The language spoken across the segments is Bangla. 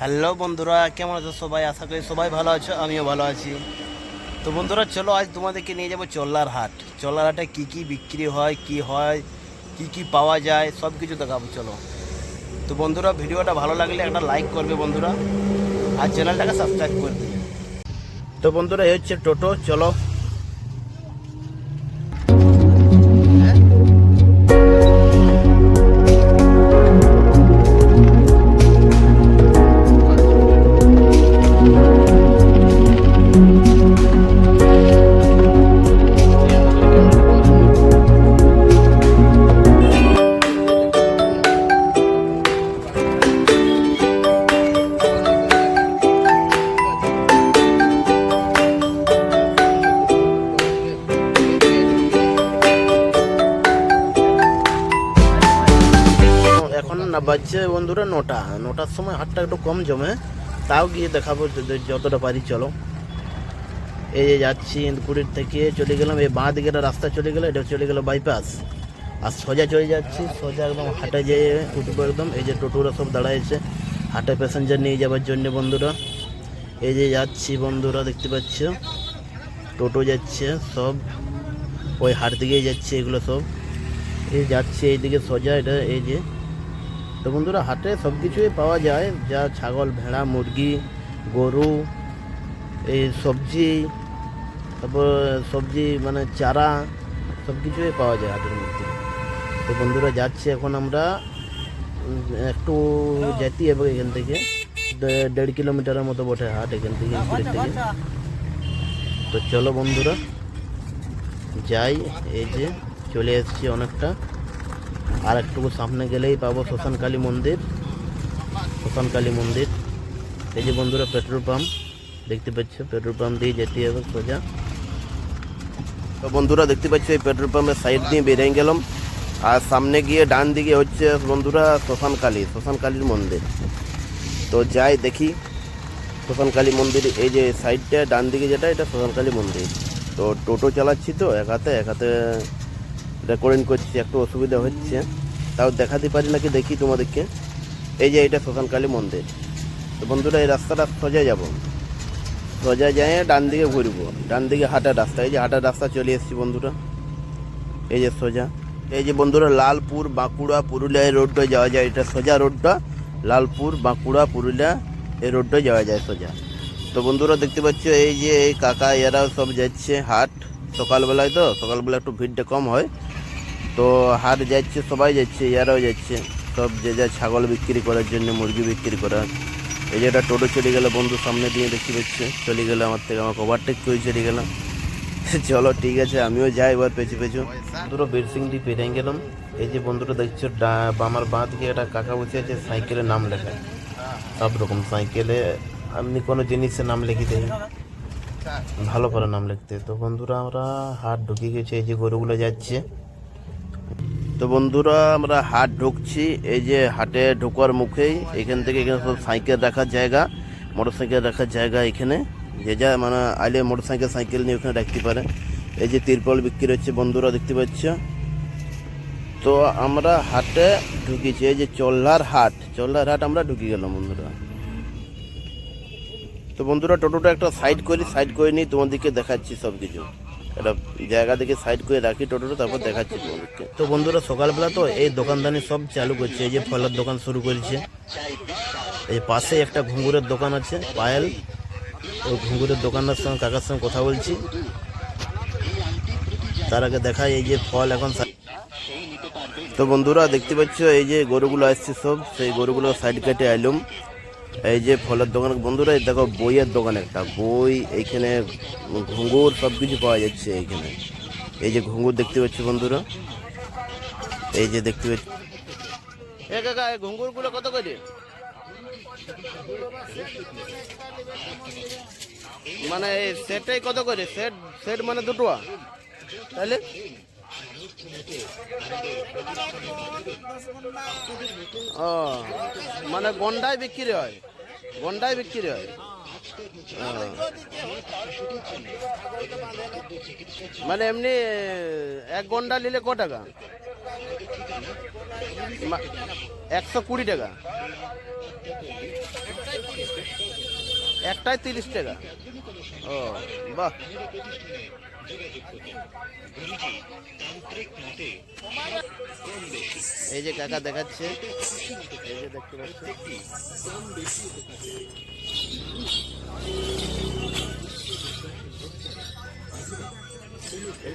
হ্যালো বন্ধুরা, কেমন আছো সবাই? আশা করি সবাই ভালো আছো, আমিও ভালো আছি। তো বন্ধুরা, চলো আজ তোমাদেরকে নিয়ে যাব চল্লার হাট। চল্লার হাটে কী কী বিক্রি হয়, কি হয়, কি কি পাওয়া যায় সব কিছু দেখাবো, চলো। তো বন্ধুরা, ভিডিওটা ভালো লাগলে একটা লাইক করবে বন্ধুরা, আর চ্যানেলটাকে সাবস্ক্রাইব করে দেবে তো বন্ধুরা, এই হচ্ছে টোটো, চলো। না, বাজছে বন্ধুরা নটা। নটার সময় হাটটা একটু কম জমে। তাও গিয়ে দেখাবো যতটা পারি, চলো। এই যে যাচ্ছি ইন্দপুরের থেকে, চলে গেলাম। এই বাঁ দিকে রাস্তা চলে গেলো, এটা চলে গেলো বাইপাস আর সোজা চলে যাচ্ছি, সোজা একদম হাটে যেয়ে উঠবো একদম। এই যে টোটোরা সব দাঁড়াইছে, হাটে প্যাসেঞ্জার নিয়ে যাওয়ার জন্য বন্ধুরা। এই যে যাচ্ছি বন্ধুরা, দেখতে পাচ্ছ? টোটো যাচ্ছে সব। ওই হাট দিকেই যাচ্ছে এগুলো সব। এই যাচ্ছে এইদিকে সোজা, এটা এই যে তো বন্ধুরা, হাটে সব কিছুই পাওয়া যায়। যা ছাগল, ভেড়া, মুরগি, গরু, এই সবজি, তারপর সবজি মানে চারা সব কিছুই পাওয়া যায় হাটের মধ্যে। তো বন্ধুরা, যাচ্ছি এখন আমরা একটু যেতে হবে এখান থেকে। দেড় কিলোমিটারের মতো বটে হাট এখান থেকে থেকে। তো চলো বন্ধুরা, যাই, এই যে চলে এসেছি অনেকটা। আর একটু সামনে গেলেই পাবো শ্মশানকালী মন্দির। শ্মশানকালী মন্দির। এই যে বন্ধুরা, পেট্রোল পাম্প। দেখতে পাচ্ছ, পেট্রোল পাম্প দিয়ে যেতে হবে সোজা। তো বন্ধুরা, দেখতে পাচ্ছ, এই পেট্রোল পাম্পের সাইড দিয়ে বেরিয়ে গেলাম। আর সামনে গিয়ে ডান দিকে হচ্ছে বন্ধুরা শ্মশানকালী শ্মশানকালীর মন্দির। তো যাই দেখি শ্মশানকালী মন্দির, এই যে সাইডটা, ডান দিকে যেটা, এটা শ্মশানকালী মন্দির। তো টোটো চালাচ্ছি তো, এক হাতে এক হাতে রেকর্ডিং করছি, একটু অসুবিধা হচ্ছে। তাও দেখাতে পারি নাকি দেখি তোমাদেরকে। এই যে এটা শ্মশানকালী মন্দির। তো বন্ধুরা, এই রাস্তাটা সোজা যাব। সোজা যায় ডান দিকে ঘুরবো। ডান দিকে হাঁটার রাস্তা। এই যে হাঁটার রাস্তা চলে এসেছি বন্ধুরা। এই যে সোজা। এই যে বন্ধুরা, লালপুর, বাঁকুড়া, পুরুলিয়া এই রোডটা যাওয়া যায়। এটা সোজা রোডটা লালপুর, বাঁকুড়া, পুরুলিয়া এই রোডটা যাওয়া যায় সোজা। তো বন্ধুরা, দেখতে পাচ্ছ, এই যে এই কাকা, এরাও সব যাচ্ছে হাট। সকালবেলায় তো, সকালবেলা একটু ভিড়টা কম হয়। তো হাট যাচ্ছে, সবাই যাচ্ছে ইয়ারাও যাচ্ছে। সব যে যা ছাগল বিক্রি করার জন্য, মুরগি বিক্রি করা এই যে একটা টোটো চলে গেলো, বন্ধু সামনে দিয়ে দেখতে পাচ্ছে। চলে গেলো আমার থেকে আমাকে ওভারটেক করে চলে গেলাম। চলো, ঠিক আছে, আমিও যাই এবার পেছু পেছু। বন্ধুরা বীরসিংটি পেরিয়ে গেলাম। এই যে বন্ধুরা, দেখছ আমার বাঁ দিকে একটা কাকা বসে আছে সাইকেলের নাম লেখা সব রকম সাইকেলে। আপনি কোনো জিনিসের নাম লিখে দেন ভালো করে নাম লিখতে। তো বন্ধুরা, আমরা হাট ঢুকে গেছি, এই যে গরুগুলো যাচ্ছে। তো বন্ধুরা, আমরা হাট ঢুকছি। এই যে হাটে ঢোকার মুখেই এখান থেকে এখানে সব সাইকেল রাখার জায়গা মোটর সাইকেল রাখার জায়গা এখানে। যে যা মানে আইলে মোটর সাইকেল সাইকেল নিয়ে ওখানে রাখতে পারে। এই যে তিরপল বিক্রি হচ্ছে, বন্ধুরা দেখতে পাচ্ছ। তো আমরা হাটে ঢুকেছি, এই যে চল্লার হাট। চল্লার হাট আমরা ঢুকে গেলাম, বন্ধুরা। তো বন্ধুরা, টোটোটা একটা সাইড করি, সাইড করে নিই তোমাদেরকে দেখাচ্ছি সব কিছু একটা জায়গা থেকে সাইড করে রাখি টোটোটা, তারপর দেখাচ্ছি তোমাদেরকে। তো বন্ধুরা, সকালবেলা তো এই দোকানদানি সব চালু করছে, এই যে ফলের দোকান শুরু করেছে। এই পাশে একটা ঘুঙুরের দোকান আছে, পায়েল। ওই ঘুঙুরের দোকানদার সঙ্গে, কাকার সঙ্গে কথা বলছি। তার আগে দেখাই এই যে ফল এখন তো বন্ধুরা, দেখতে পাচ্ছ, এই যে গরুগুলো আসছে সব, সেই গরুগুলো সাইড কেটে আইলুম। এই যে ফলের দোকান, বন্ধুরা, এই দেখো বইয়ের দোকান একটা। বই, এইখানে ঘুঙুর সব কিছু পাওয়া যাচ্ছে এইখানে। এই যে ঘুঙুর দেখতে পাচ্ছি বন্ধুরা? এই যে দেখতে পাচ্ছি এ কত করে? মানে এই সেটটাই কত করে? সেট সেট মানে দুটো তাহলে ও মানে গন্ডায় বিক্রি হয়। গন্ডায় বিক্রি হয়। মানে এমনি, এক গন্ডা নিলে ক টাকা? একশো কুড়ি টাকা। একটাই তিরিশ টাকা। ও, বাহ। এই যে কাকা দেখাচ্ছে, এই যে দেখতে পাচ্ছি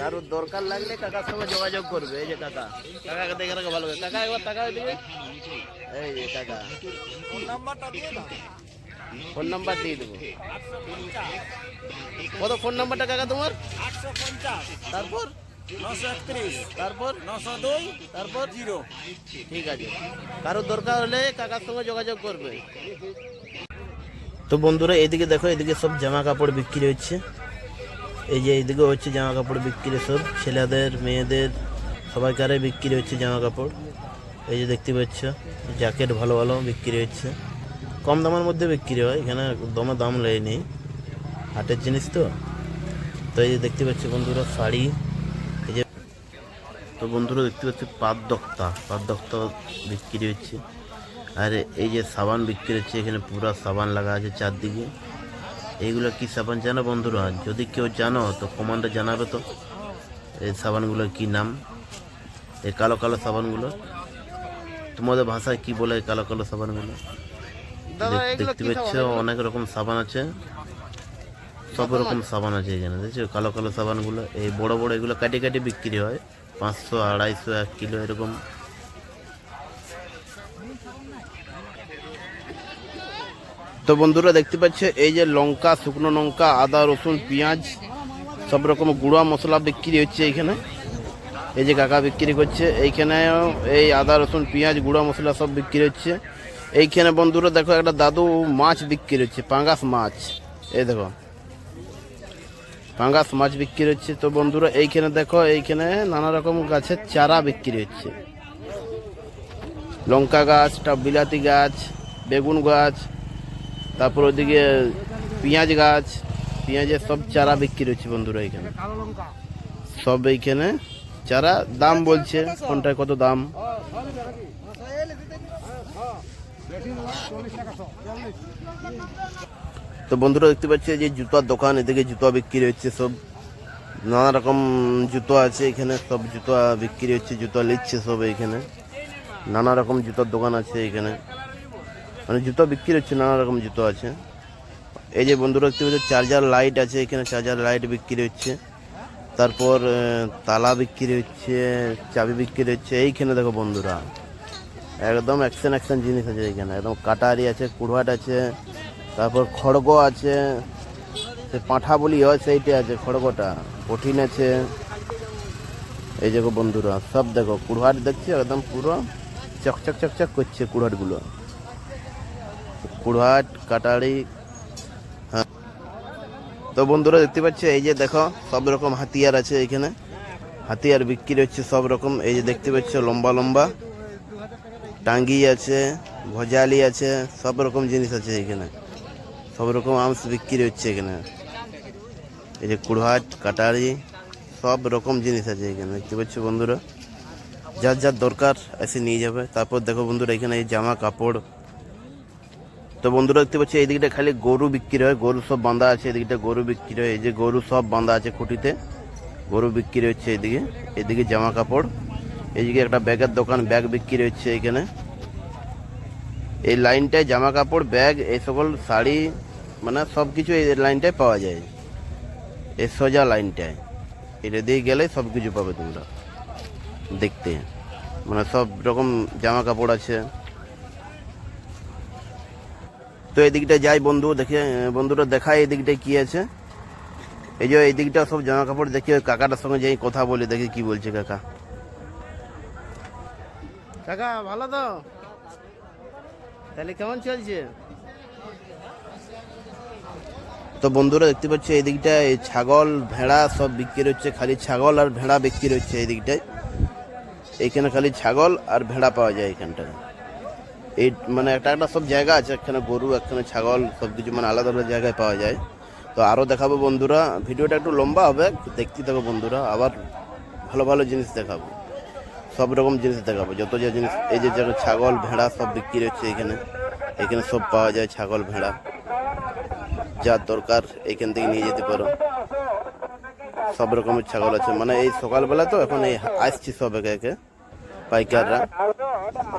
কারোর দরকার লাগলে কাকার সঙ্গে যোগাযোগ করবে, এই যে কাকা। কাকাকে দেখে রাখা ভালো। কাকা একবার টাকা দিবে এই যে কাকা। ফোন নাম্বার দিয়ে দেবো। কত ফোন নাম্বারটা কাকা তোমার? তারপর? কারোর দরকার হলে কাকার সঙ্গে যোগাযোগ করবে। তো বন্ধুরা, এদিকে দেখো, এদিকে সব জামা কাপড় বিক্রি হচ্ছে। এই যে এইদিকে হচ্ছে জামা কাপড় বিক্রি সব। ছেলেদের, মেয়েদের সবাইকারে বিক্রি হচ্ছে জামা কাপড়। এই যে দেখতে পাচ্ছ, জ্যাকেট ভালো ভালো বিক্রি হচ্ছে। কম দামের মধ্যে বিক্রি হয়, এখানে দমে দাম নেই। হাটের জিনিস তো। তো এই যে দেখতে পাচ্ছি বন্ধুরা শাড়ি, এই যে তো বন্ধুরা দেখতে পাচ্ছি পাত দক্তা বিক্রি হচ্ছে। আর এই যে সাবান বিক্রি হচ্ছে, এখানে পুরো সাবান লাগা আছে চারদিকে। এইগুলো কি সাবান জানো বন্ধুরা? যদি কেউ জানো, তো কমান্ডে জানাবে তো। এই সাবানগুলোর কি নাম? এই কালো কালো সাবানগুলো। তোমাদের ভাষায় কি বলে কালো কালো সাবানগুলো? দেখতে পাচ্ছ অনেক রকম সাবান আছে। সব রকম সাবান আছে এখানে দেখছ? কালো কালো সাবানগুলো এই বড় বড় এগুলো কাটি কাটি বিক্রি হয়। পাঁচশো আড়াইশো এক কিলো এরকম। তো বন্ধুরা দেখতে পাচ্ছে এই যে লঙ্কা শুকনো লঙ্কা আদা রসুন পেঁয়াজ সব রকম গুঁড়া মশলা বিক্রি হচ্ছে এইখানে এই যে কাকা বিক্রি করছে এইখানে এই আদা রসুন পেঁয়াজ গুঁড়া মশলা সব বিক্রি হচ্ছে। এইখানে বন্ধুরা দেখো একটা দাদু মাছ বিক্রি হচ্ছে, পাঙ্গাস মাছ। এই দেখো। পাঙ্গাস মাছ বিক্রি হচ্ছে। তো বন্ধুরা এইখানে দেখো, এইখানে নানা রকম গাছের চারা বিক্রি হচ্ছে। লঙ্কা গাছ বিলাতি গাছ, বেগুন গাছ, তারপর ওদিকে পেঁয়াজ গাছ, পেঁয়াজের সব চারা বিক্রি হচ্ছে বন্ধুরা এখানে সব এইখানে চারা দাম বলছে, কোনটায় কত দাম? তো বন্ধুরা দেখতে পাচ্ছি যে জুতার দোকান, এদিকে জুতা বিক্রি হচ্ছে সব। নানা রকম জুতো আছে এখানে, সব জুতা বিক্রি হচ্ছে, জুতা নিচ্ছে সব এখানে। নানা রকম জুতার দোকান আছে এখানে। মানে জুতো বিক্রি হচ্ছে, নানা রকম জুতো আছে। এই যে বন্ধুরা দেখতে পাচ্ছি, চার্জার লাইট আছে এখানে, চার্জার লাইট বিক্রি হচ্ছে। তারপর তালা বিক্রি হচ্ছে, চাবি বিক্রি হচ্ছে, এইখানে দেখো বন্ধুরা। একদম অ্যাকশন অ্যাকশন জিনিস আছে এখানে। একদম কাটারি আছে কুড়হাট আছে, তারপর খড়গ আছে। সে পাঁঠা বলি হয়, সেইটা আছে খড়গটা। কঠিন আছে। এই দেখো বন্ধুরা, সব দেখো কুড়হাট দেখছি, একদম পুরো চকচক চকচক করছে কুড়হাটগুলো কুড়হাট কাটারি হ্যাঁ। তো বন্ধুরা দেখতে পাচ্ছি, এই যে দেখো, সব রকম হাতিয়ার আছে এখানে। হাতিয়ার বিক্রি হচ্ছে সব রকম, এই যে দেখতে পাচ্ছ, লম্বা লম্বা। টাঙ্গি আছে, ভজালি আছে, সব রকম জিনিস আছে এখানে। সব রকম আর্মস বিক্রি হচ্ছে এখানে। এই যে কুড়হাট, কাটারি, সব রকম জিনিস আছে এখানে, দেখতে পাচ্ছ বন্ধুরা। যার যার দরকার এসে নিয়ে যাবে। তারপর দেখো বন্ধুরা, এখানে এই জামা কাপড়। তো বন্ধুরা, দেখতে পাচ্ছি, এই দিকটা খালি গরু বিক্রি হয়, গরু সব বাঁধা আছে এদিকটা গরু বিক্রি হয়। এই যে গরু সব বাঁধা আছে খুঁটিতে, গরু বিক্রি হচ্ছে এদিকে এদিকে জামা কাপড়। এইদিকে একটা ব্যাগের দোকান, ব্যাগ বিক্রি হচ্ছে এখানে। এই লাইনটায় জামা কাপড় ব্যাগ, এই সকল শাড়ি মানে সব কিছু এই লাইনটায় পাওয়া যায়। এই সোজা লাইনটায়। এটা দিয়ে গেলে সব কিছু পাবে তোমরা, দেখতে। মানে সব রকম জামা কাপড় আছে। তো এদিকটা যাই বন্ধু, দেখে, বন্ধুরা দেখায় এদিকটায় কি আছে। এই যে এই এদিকটা সব জামা কাপড় দেখি কাকাটার সঙ্গে যাই কথা বলি, দেখি কি বলছে কাকা। কাকা, ভালো তো? তাহলে কেমন চলছে? তো বন্ধুরা দেখতে পাচ্ছি, এই দিকটায় ছাগল, ভেড়া সব বিক্রি হচ্ছে, খালি ছাগল আর ভেড়া বিক্রি হচ্ছে এই দিকটায়। এইখানে খালি ছাগল আর ভেড়া পাওয়া যায় এখানটায় এই মানে একটা একটা সব জায়গা আছে এখানে গরু এখানে ছাগল, সব কিছু মানে আলাদা আলাদা জায়গায় পাওয়া যায়। তো আরও দেখাবো বন্ধুরা, ভিডিওটা একটু লম্বা হবে দেখতে থাকো বন্ধুরা, আবার ভালো ভালো জিনিস দেখাবো। সব রকম জিনিস দেখাবো। যত যা জিনিস, এই যে যেন ছাগল, ভেড়া সব বিক্রি হচ্ছে এখানে। এখানে সব পাওয়া যায় ছাগল, ভেড়া। যা দরকার এখান থেকে নিয়ে যেতে পারো। সব রকমের ছাগল আছে। মানে এই সকালবেলা তো এখন এই আসছি সব একে একে পাইকাররা।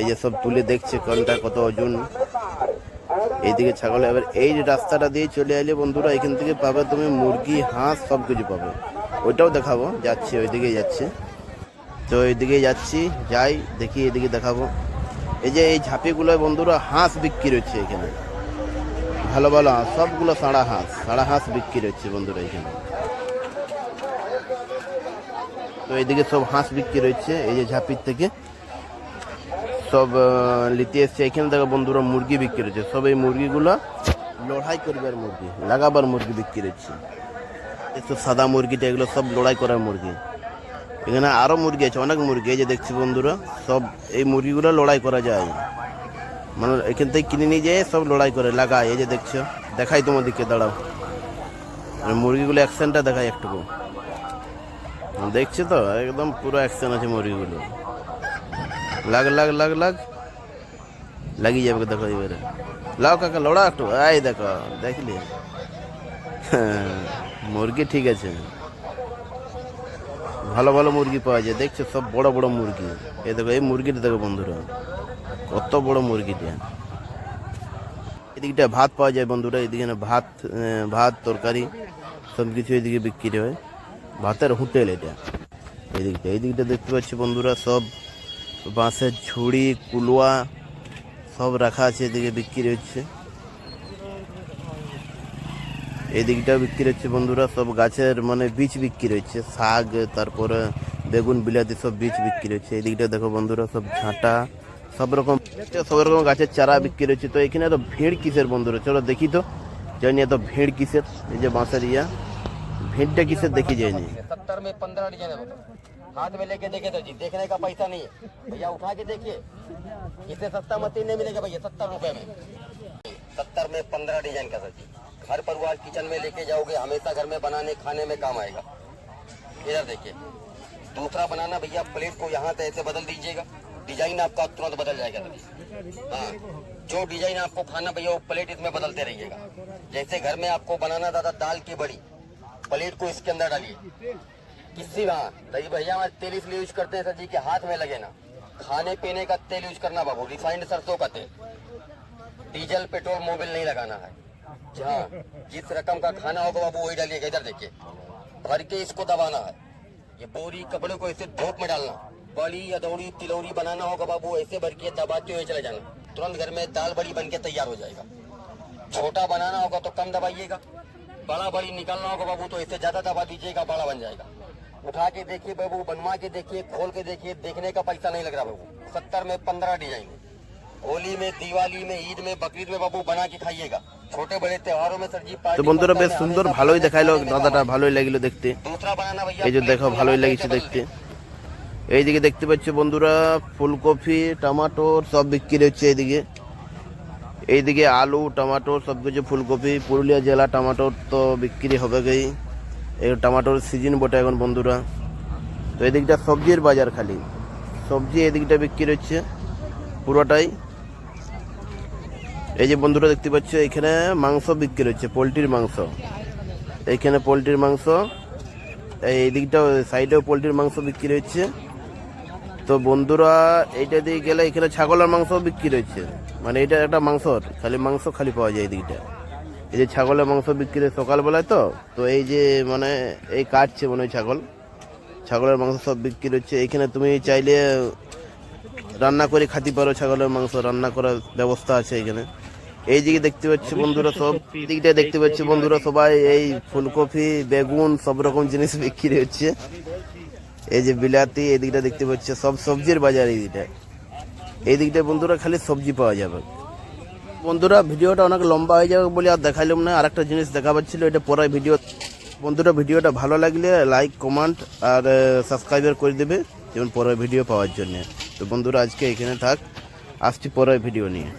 এই যে সব তুলে দেখছে কোনটা কত ওজন। এইদিকে ছাগল, এবার এই রাস্তাটা দিয়ে চলে এলে বন্ধুরা, এখান থেকে পাবে তুমি মুরগি, হাঁস সব কিছু পাবে। ওইটাও দেখাবো। যাচ্ছি ওইদিকে যাচ্ছি। তো এইদিকে যাচ্ছি, যাই, দেখি এদিকে দেখাবো। এই যে এই ঝাঁপিগুলো বন্ধুরা, হাঁস বিক্রি হচ্ছে এখানে। ভালো ভালো হাঁস, সবগুলো সাড়া হাঁস সাড়া হাঁস বিক্রি হচ্ছে বন্ধুরা এখানে। তো এইদিকে সব হাঁস বিক্রি রয়েছে এই যে ঝাঁপির থেকে। সব নিতে এসছে। এখানে দেখো বন্ধুরা, মুরগি বিক্রি হচ্ছে। সব এই মুরগিগুলো লড়াই করবার মুরগি, লাগাবার মুরগি বিক্রি হচ্ছে। এসব সাদা মুরগিটা, এগুলো সব লড়াই করার মুরগি। এখানে আরও মুরগি আছে অনেক মুরগি এই যে দেখছি বন্ধুরা সব এই মুরগিগুলো লড়াই করা যায়। মানে এখান থেকে কিনে নিয়ে যায় সব লড়াই করে লাগায় এই যে দেখছ দেখাই তোমাদেরকে দাঁড়াও। আর মুরগিগুলো অ্যাকশনটা দেখাই একটুকু। দেখছ তো একদম পুরো অ্যাকশন আছে মুরগিগুলো। লাগ লাগ লাগ লাগ। লাগিয়ে যাবে দেখো এবারে। লাও কাকা লড়া একটু। আই দেখো দেখলি? হ্যাঁ, মুরগি ঠিক আছে। ভালো ভালো মুরগি পাওয়া যায়। দেখছ, সব বড় বড় মুরগি। এই দেখো, এই মুরগিটা দেখো বন্ধুরা। কত বড় মুরগিটা। এদিকটা ভাত পাওয়া যায় বন্ধুরা, এদিকে না ভাত ভাত, তরকারি, সব কিছু এদিকে বিক্রি হয়। ভাতের হোটেল এটা। এদিকটা এদিকটা দেখতে পাচ্ছি বন্ধুরা, সব বাঁশের ঝুড়ি, কুলুয়া সব রাখা আছে, এদিকে বিক্রি হচ্ছে। এদিকটা বিক্রি হচ্ছে বন্ধুরা সব গাছের মানে বীজ বিক্রি হচ্ছে শাক তারপরে বেগুন বিলাতি সব বীজ বিক্রি হচ্ছে এদিকটা দেখো বন্ধুরা সব ঝাঁটা সব রকম সব রকম গাছের চারা বিক্রি হচ্ছে তো এখানে তো ভিড় কিসের বন্ধুরা চলো দেখি তো জানি এত ভিড় কিসের এই যে বাঁশের ইয়া ভিড়টা কিসের দেখি যায়নি सत्तर में पंद्रह डिजाइन है हाथ में लेके देखे तो जी देखने का पैसा नहीं है भैया उठा के देखिए इससे सस्ता मशीन नहीं मिलेगा भैया सत्तर रुपए में सत्तर में पंद्रह डिजाइन का सर जी घर परिवार किचन में लेके जाओगे, हमेशा घर में बनाने, खाने में काम आएगा। इधर देखिए, दूसरा बनाना भैया प्लेट को यहाँ से ऐसे बदल दीजिएगा। डिज़ाइन आपका तुरंत बदल जाएगा हाँ जो डिज़ाइन आपको खाना भैया, वो प्लेट इसमें बदलते रहिएगा। जैसे घर में आपको बनाना दादा दाल की बड़ी प्लेट को इसके अंदर डालिए। किसी हाँ दही भैया हमारे तेल इसलिए यूज़ करते हैं सर जी के हाथ में लगे ना। खाने, पीने का तेल यूज़ करना बाबू रिफाइंड सरसों का तेल। डीजल, पेट्रोल, मोबिल नहीं लगाना है। हाँ जिस रकम का खाना होगा बाबू वही डालिएगा। इधर देखिए, भर के इसको दबाना है। ये बोरी कपड़े को ऐसे धूप में डालना। बड़ी अदौड़ी, तिलौरी बनाना होगा बाबू, ऐसे भर के दबाते हुए चले जाना। तुरंत घर में दाल बड़ी बन के तैयार हो जाएगा। छोटा बनाना होगा तो कम दबाइएगा। बड़ा बड़ी निकालना होगा बाबू तो इससे ज़्यादा दबा दीजिएगा, बड़ा बन जाएगा। उठा के देखिए बाबू, बनवा के देखिए, खोल के देखिए, देखने का पैसा नहीं लग रहा बाबू। सत्तर में पंद्रह डिज़ाइन। होली में दिवाली में ईद में बकरीद में बाबू बना के खाइएगा छोटे बड़े त्योहारों में सर जी তো पार्टी বন্ধুরা बनता বেশ है, সুন্দর हमेशा ভালোই बनता है, দেখাইলো हमेशा দাদাটা बनता ভালোই লাগলো দেখতে है। दूसरा बनाना भैया এই যে प्लेट দেখো को ভালোই यहाँ লাগছে से দেখতে बदल এইদিকে দেখতে পাচ্ছ বন্ধুরা ফুলকপি টমাটোর সব বিক্রি হচ্ছে এইদিকে এইদিকে আলু টমাটোর সব কিছু ফুলকপি পুরুলিয়া জেলা টমাটোর তো বিক্রি হবে গেই এই টমাটোর সিজন বটে এখন বন্ধুরা তো এদিকটা সবজির বাজার খালি সবজি এদিকটা বিক্রি হচ্ছে পুরোটাই এই যে বন্ধুরা দেখতে পাচ্ছ, এখানে মাংস বিক্রি হচ্ছে, পোলট্রির মাংস। এইখানে পোলট্রির মাংস, এই দিকটাও সাইডেও পোলট্রির মাংস বিক্রি হচ্ছে। তো বন্ধুরা, এইটা দিয়ে গেলে এখানে ছাগলের মাংস বিক্রি হচ্ছে। মানে এটা একটা মাংস খালি মাংস খালি পাওয়া যায় দিকটা এই যে ছাগলের মাংস বিক্রি সকালবেলায় তো তো এই যে মানে এই কাটছে মনে হয় ছাগল। ছাগলের মাংস সব বিক্রি হচ্ছে। এখানে তুমি চাইলে রান্না করে খাতে পারো ছাগলের মাংস, রান্না করার ব্যবস্থা আছে এখানে। এই দিকে দেখতে পাচ্ছি বন্ধুরা সব। দিকটা দেখতে পাচ্ছি বন্ধুরা সবাই এই ফুলকপি বেগুন সব রকম জিনিস বিক্রি হচ্ছে। এই যে বিলাতি এই দিকটা দেখতে পাচ্ছি সব সবজির বাজার এই দিকটা। এই দিকটা বন্ধুরা খালি সবজি পাওয়া যাবে। বন্ধুরা ভিডিওটা অনেক লম্বা হয়ে যাবে বলে আর দেখাইলাম না আর একটা জিনিস দেখাবার ছিল এটা পরে ভিডিও। বন্ধুরা ভিডিওটা ভালো লাগলে লাইক কমেন্ট আর সাবস্ক্রাইবার করে দেবে যেমন পরের ভিডিও পাওয়ার জন্য। তো বন্ধুরা আজকে এখানে থাক আসছি পরের ভিডিও নিয়ে।